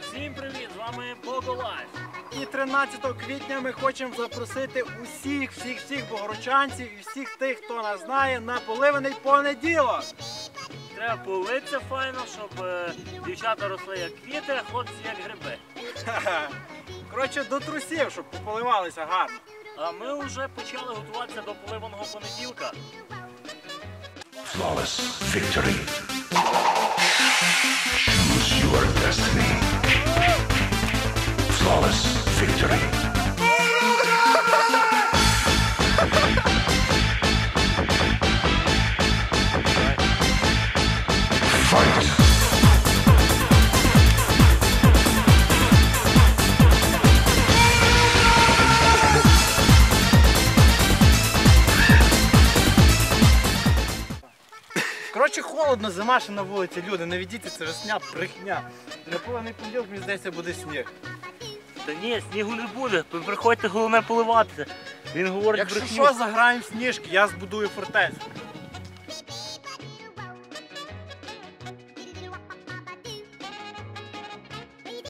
Всім привіт! З вами Бого Лайф. І 13 квітня ми хочемо запросити усіх, всіх, всіх богородчанців і всіх тих, хто нас знає, на поливаний понеділок. Треба политися файно, щоб дівчата росли як квіти, а хлопці як гриби. Коротше, до трусів, щоб пополивалися гарно. А ми вже почали готуватися до поливаного понеділка. Flawless victory. Choose your destiny. Flawless victory. Fight! Коротше, холодно, зима ще на вулиці, люди, не ведіться, це весня, брехня. На повний понеділок, мені здається, буде сніг. Та ні, снігу не буде. Ви приходьте головне поливатися. Він говорить Якщо брехню. що, заграємо в сніжки, я збудую фортецю.